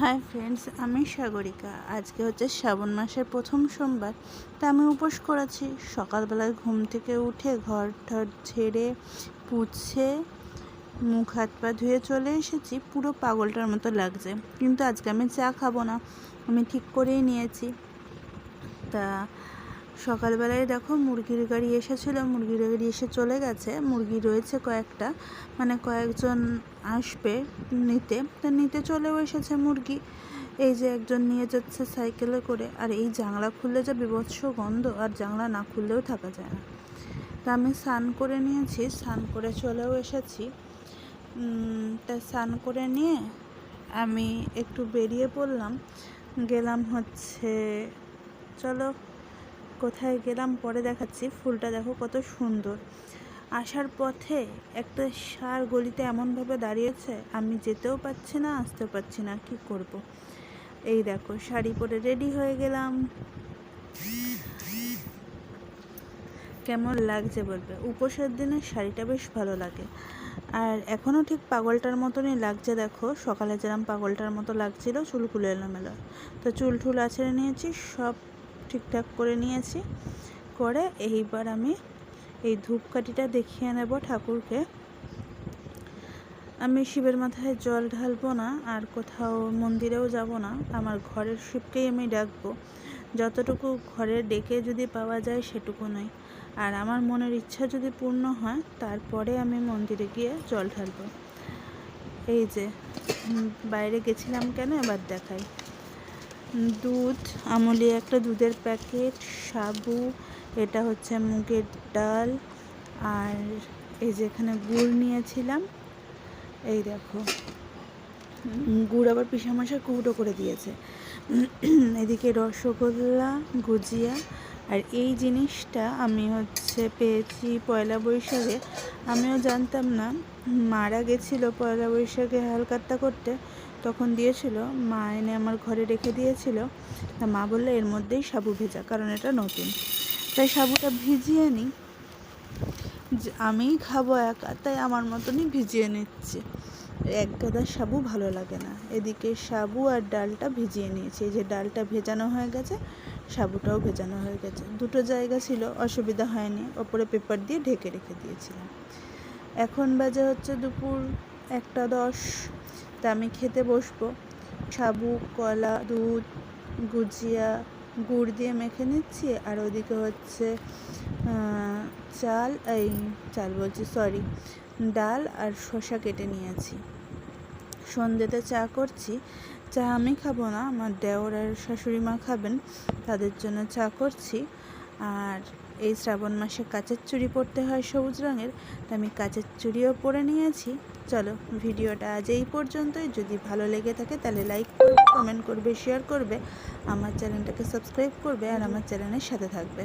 Hi friends আমি সাগরিকা। আজকে হচ্ছে শ্রাবণ মাসের প্রথম সোমবার তা আমি উপোস করেছি। সকালবেলায় ঘুম থেকে উঠে ঘর ঠর ছেড়ে পুছে মুখ হাত পা ধুয়ে চলে এসেছি। পুরো পাগলটার মতো লাগছে, কিন্তু আজকে আমি চা খাব না। আমি ঠিক করেই নিয়েছি। তা সকালবেলায় দেখো মুরগির গাড়ি এসেছিল, মুরগির গাড়ি এসে চলে গেছে। মুরগি রয়েছে কয়েকটা মানে কয়েকজন আসবে নিতে। তা নিতে চলেও এসেছে মুরগি। এই যে একজন নিয়ে যাচ্ছে সাইকেলে করে। আর এই জাংলা খুললে যে বিভৎস গন্ধ, আর জাংলা না খুললেও থাকা যায় না। তা আমি স্নান করে নিয়েছি, স্নান করে চলেও এসেছি। তা স্নান করে নিয়ে আমি একটু বেরিয়ে পড়লাম। গেলাম হচ্ছে, চলো কোথায় গেলাম পরে দেখাচ্ছি। ফুলটা দেখো কত সুন্দর। আসার পথে একটা সার গলিতে এমনভাবে দাঁড়িয়েছে, আমি যেতেও পারছি না, আসতেও পারছি না, কি করব। এই দেখো, শাড়ি পরে রেডি হয়ে গেলাম। কেমন লাগছে বলবে? উপোসের দিনে শাড়িটা বেশ ভালো লাগে। আর এখনও ঠিক পাগলটার মতনই লাগছে দেখো, সকালে যেরকম পাগলটার মতো লাগছিল, চুলগুলো এলোমেলো। তো চুল টুল আছড়ে নিয়েছি, সব ঠিকঠাক করে নিয়েছি। করে এইবার আমি এই ধূপকাঠিটা দেখিয়ে নেব ঠাকুরকে। আমি শিবের মাথায় জল ঢালবো না, আর কোথাও মন্দিরেও যাব না। আমার ঘরের শিবকেই আমি ডাকবো। যতটুকু ঘরে ডেকে যদি পাওয়া যায় সেটুকু নয়। আর আমার মনের ইচ্ছা যদি পূর্ণ হয়, তারপরে আমি মন্দিরে গিয়ে জল ঢালবো। এই যে বাইরে গেছিলাম কেন? এবার দেখাই। দুধ, আমলি একটা দুধের প্যাকেট, সাবু, এটা হচ্ছে মুগের ডাল, আর এই যে এখানে গুড় নিয়েছিলাম, এই দেখো। গুড় আবার পিসামশা কুটো করে দিয়েছে। এদিকে রসগোল্লা, গুজিয়া আর এই জিনিসটা আমি হচ্ছে পেয়েছি পয়লা বৈশাখে। আমিও জানতাম না, মারা গেছিল পয়লা বৈশাখে হালকাত্তা করতে। তখন দিয়েছিল, মা এনে আমার ঘরে রেখে দিয়েছিল। তা মা বলল, এর মধ্যেই সাবু ভেজা, কারণ এটা নতুন। তাই সাবুটা ভিজিয়ে নিই। যে আমিই খাব একা, তাই আমার মতনই ভিজিয়ে নিচ্ছি। এক গাদা সাবু ভালো লাগে না। এদিকে সাবু আর ডালটা ভিজিয়ে নিয়েছি। এই যে ডালটা ভেজানো হয়ে গেছে সাবুটাও ভেজানো হয়ে গেছে। দুটো জায়গা ছিল, অসুবিধা হয়নি। ওপরে পেপার দিয়ে ঢেকে রেখে দিয়েছিলাম। এখন বাজে হচ্ছে দুপুর একটা দশ। তা আমি খেতে বসবো। সাবু, কলা, দুধ, গুজিয়া, গুড় দিয়ে মেখে নিচ্ছি। আর ওদিকে হচ্ছে চাল, এই, চাল বলছি সরি ডাল আর শসা কেটে নিয়েছি। সন্ধ্যেতে চা করছি। চা আমি খাব না, আমার দেওর আর শাশুড়ি মা খাবেন, তাদের জন্য চা করছি। আর এই শ্রাবণ মাসে কাচের চুড়ি পরতে হয় সবুজ রঙের, তা আমি কাচের চুড়িও পরে নিয়েছি। চলো, ভিডিওটা আজ এই পর্যন্তই। যদি ভালো লেগে থাকে তাহলে লাইক করবে কমেন্ট করবে শেয়ার করবে, আমার চ্যানেলটাকে সাবস্ক্রাইব করবে আর আমার চ্যানেলের সাথে থাকবে।